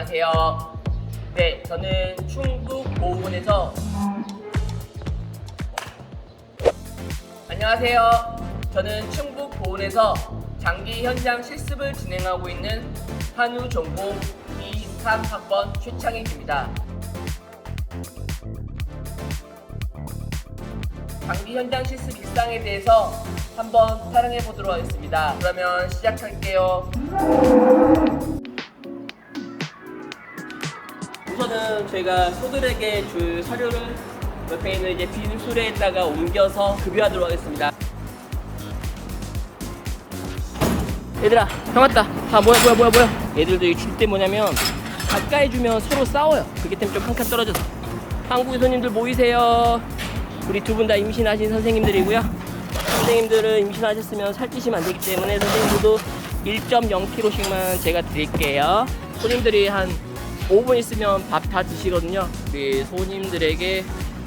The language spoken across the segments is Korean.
안녕하세요. 네, 저는 충북 보훈에서 안녕하세요. 저는 충북 보훈에서 장기 현장 실습을 진행하고 있는 한우 전공 23학번 최창익입니다. 장기 현장 실습 일상에 대해서 한번 촬영해 보도록 하겠습니다. 그러면 시작할게요. 우선은 저희가 소들에게 줄 서류를 옆에 있는 이제 빈술에다가 옮겨서 급여하도록 하겠습니다. 얘들아, 형 왔다. 아, 뭐야, 뭐야, 뭐야, 뭐야. 얘들도 이줄때 뭐냐면 가까이 주면 서로 싸워요. 그렇기 때문에 좀 한 칸 떨어져서. 한국의 손님들 모이세요. 우리 두 분 다 임신하신 선생님들이고요. 선생님들은 임신하셨으면 살찌시면 안 되기 때문에 선생님들도 1.0kg씩만 제가 드릴게요. 손님들이 한 5분 있으면 밥 다 드시거든요. 우리 손님들에게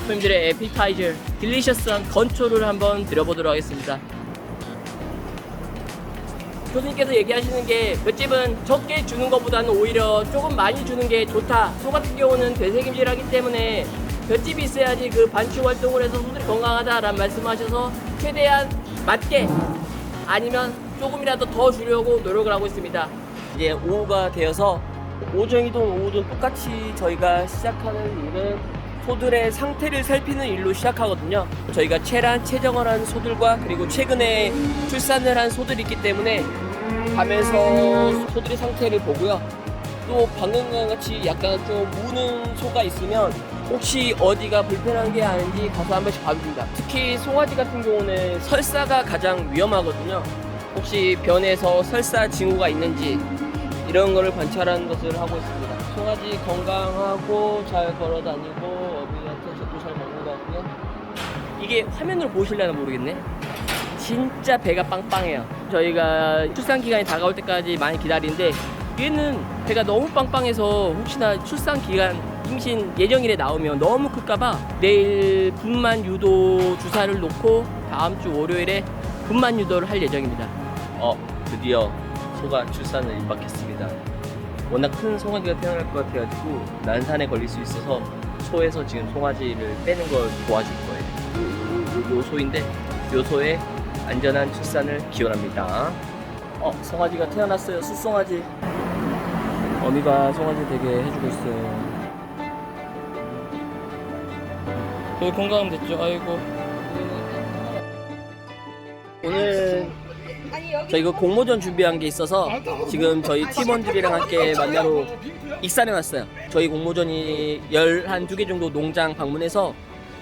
손님들의 에피타이저, 딜리셔스한 건초를 한번 드려보도록 하겠습니다. 교수님께서 얘기하시는 게 맷집은 적게 주는 것보다는 오히려 조금 많이 주는 게 좋다. 소 같은 경우는 되새김질하기 때문에 볏집이 있어야지 그 반추 활동을 해서 소들이 건강하다라는 말씀하셔서 최대한 맞게 아니면 조금이라도 더 주려고 노력을 하고 있습니다. 이제 오후가 되어서 오전이든 오후든 똑같이 저희가 시작하는 일은 소들의 상태를 살피는 일로 시작하거든요. 저희가 체란, 체정을 소들과 그리고 최근에 출산을 한 소들이 있기 때문에 밤에서 소들의 상태를 보고요. 또 방금과 같이 약간 좀 무는 소가 있으면 혹시 어디가 불편한 게 아닌지 가서 한 번씩 봐줍니다. 특히 송아지 같은 경우는 설사가 가장 위험하거든요. 혹시 변에서 설사 징후가 있는지 이런 거를 관찰하는 것을 하고 있습니다. 송아지 건강하고 잘 걸어 다니고 어미한테 젖도 잘 먹는 것 같고요. 이게 화면으로 보실려나 모르겠네. 진짜 배가 빵빵해요. 저희가 출산 기간이 다가올 때까지 많이 기다리는데 얘는 배가 너무 빵빵해서 혹시나 출산 기간 임신 예정일에 나오면 너무 클까봐 내일 분만 유도 주사를 놓고 다음 주 월요일에 분만 유도를 할 예정입니다. 어, 드디어 소가 출산을 임박했습니다. 워낙 큰 송아지가 태어날 것 같아가지고 난산에 걸릴 수 있어서 소에서 지금 송아지를 빼는 걸 도와줄 거예요. 요, 소인데 요 소의 안전한 출산을 기원합니다. 어, 송아지가 태어났어요. 숫송아지. 어미가 송아지 되게 해주고 있어요. 거의 건강 됐죠? 아이고. 오늘 저희 그 공모전 준비한 게 있어서 지금 저희 팀원들이랑 함께 만나러 익산에 왔어요. 저희 공모전이 열한두개 정도 농장 방문해서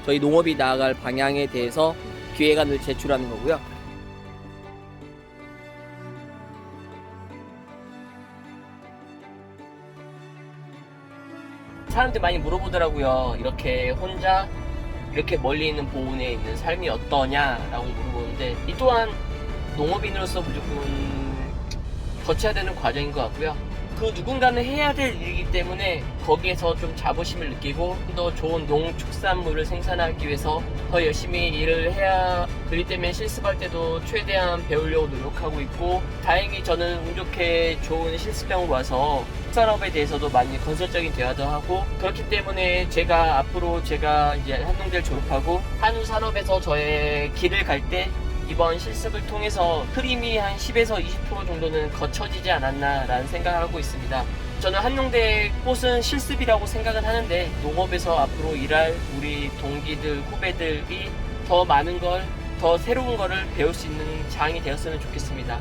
저희 농업이 나아갈 방향에 대해서 기획안을 제출하는 거고요. 사람들 많이 물어보더라고요. 이렇게 혼자 이렇게 멀리 있는 보훈에 있는 삶이 어떠냐라고 물어보는데 이 또한 농업인으로서 무조건 거쳐야 되는 과정인 것 같고요. 그 누군가는 해야 될 일이기 때문에 거기에서 좀 자부심을 느끼고 더 좋은 농축산물을 생산하기 위해서 더 열심히 일을 해야 그리 때문에 실습할 때도 최대한 배우려고 노력하고 있고 다행히 저는 운 좋게 좋은 실습병으로 와서 산업에 대해서도 많이 건설적인 대화도 하고 그렇기 때문에 제가 앞으로 제가 이제 한농대를 졸업하고 한우 산업에서 저의 길을 갈때 이번 실습을 통해서 흐림이 한 10에서 20% 정도는 거쳐지지 않았나라는 생각을 하고 있습니다. 저는 한농대 꽃은 실습이라고 생각은 하는데 농업에서 앞으로 일할 우리 동기들, 후배들이 더 많은 걸, 더 새로운 거를 배울 수 있는 장이 되었으면 좋겠습니다.